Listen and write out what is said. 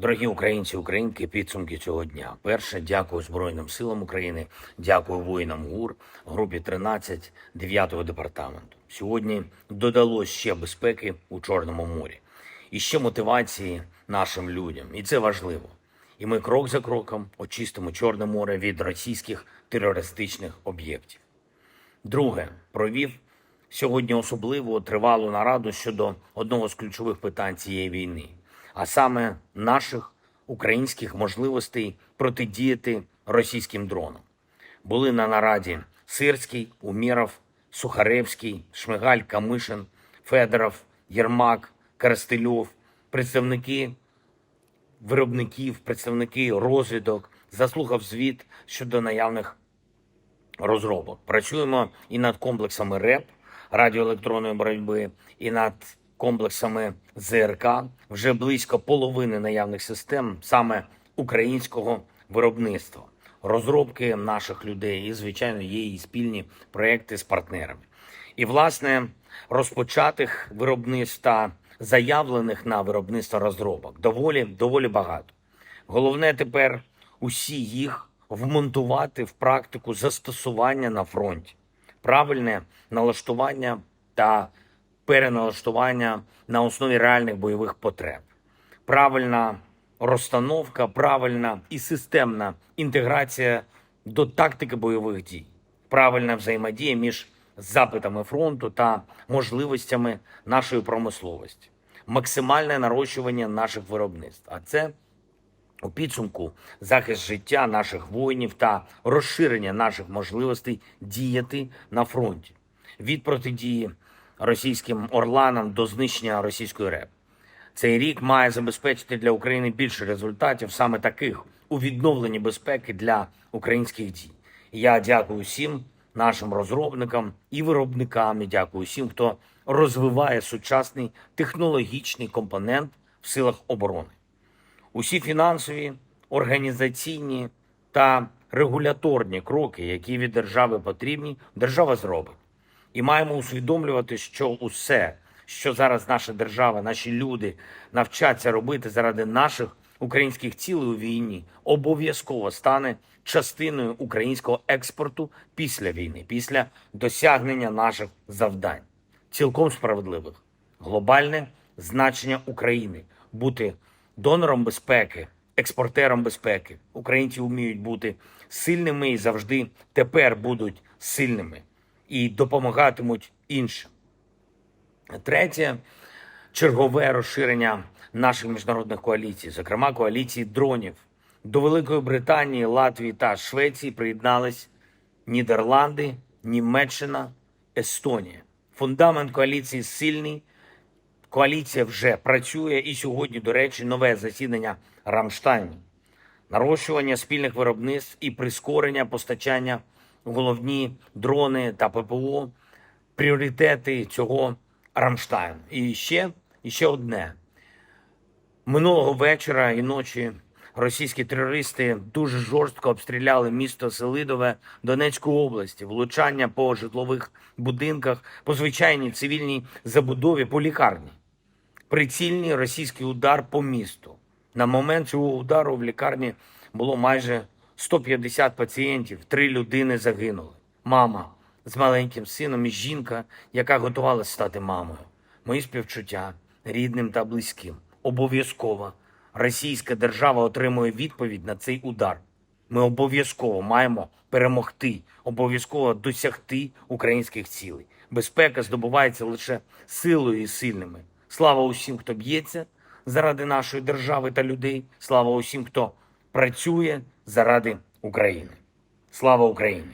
Дорогі українці, українки, підсумки цього дня. Перше, дякую Збройним силам України, дякую воїнам ГУР, групі 13 9-го департаменту. Сьогодні додалось ще безпеки у Чорному морі і ще мотивації нашим людям. І це важливо. І ми крок за кроком очистимо Чорне море від російських терористичних об'єктів. Друге, провів сьогодні особливу тривалу нараду щодо одного з ключових питань цієї війни, а саме наших українських можливостей протидіяти російським дронам. Були на нараді Сирський, Умєров, Сухаревський, Шмигаль, Камишин, Федоров, Єрмак, Коростельов, представники виробників, представники розвідок, заслухав звіт щодо наявних розробок. Працюємо і над комплексами РЕП радіоелектронної боротьби, і над комплексами ЗРК. Вже близько половини наявних систем саме українського виробництва. Розробки наших людей і, звичайно, є і спільні проекти з партнерами. І, власне, розпочатих виробництв та заявлених на виробництво розробок доволі доволі багато. Головне тепер усі їх вмонтувати в практику застосування на фронті, правильне налаштування та переналаштування на основі реальних бойових потреб, правильна розстановка, правильна і системна інтеграція до тактики бойових дій, правильна взаємодія між запитами фронту та можливостями нашої промисловості, максимальне нарощування наших виробництв. А це у підсумку захист життя наших воїнів та розширення наших можливостей діяти на фронті. Від протидії російським орланам до знищення російської РЕП. Цей рік має забезпечити для України більше результатів, саме таких у відновленні безпеки для українських дій. Я дякую всім нашим розробникам і виробникам. і Дякую всім, хто розвиває сучасний технологічний компонент в силах оборони. Усі фінансові, організаційні та регуляторні кроки, які від держави потрібні, держава зробить. І маємо усвідомлювати, що усе, що зараз наша держава, наші люди навчаться робити заради наших українських цілей у війні, обов'язково стане частиною українського експорту після війни, після досягнення наших завдань, цілком справедливих. Глобальне значення України бути донором безпеки, експортером безпеки. Українці вміють бути сильними і завжди тепер будуть сильними і допомагатимуть іншим. Третє чергове розширення наших міжнародних коаліцій, зокрема коаліції дронів. До Великої Британії, Латвії та Швеції приєднались Нідерланди, Німеччина, Естонія. Фундамент коаліції сильний. Коаліція вже працює, і сьогодні, до речі, нове засідання Рамштайну. Нарощування спільних виробництв і прискорення постачання головні дрони та ППО пріоритети цього Рамштайну. І ще, і ще одне. Минулого вечора і ночі російські терористи дуже жорстко обстріляли місто Селидове Донецької області, влучання по житлових будинках, по звичайній цивільній забудові, по лікарні. Прицільний російський удар по місту. На момент цього удару в лікарні було майже 150 пацієнтів, три людини загинули. Мама з маленьким сином і жінка, яка готувалася стати мамою. Мої співчуття рідним та близьким. Обов'язково російська держава отримує відповідь на цей удар. Ми обов'язково маємо перемогти, обов'язково досягти українських цілей. Безпека здобувається лише силою і сильними. Слава усім, хто б'ється заради нашої держави та людей. Слава усім, хто працює заради України. Слава Україні!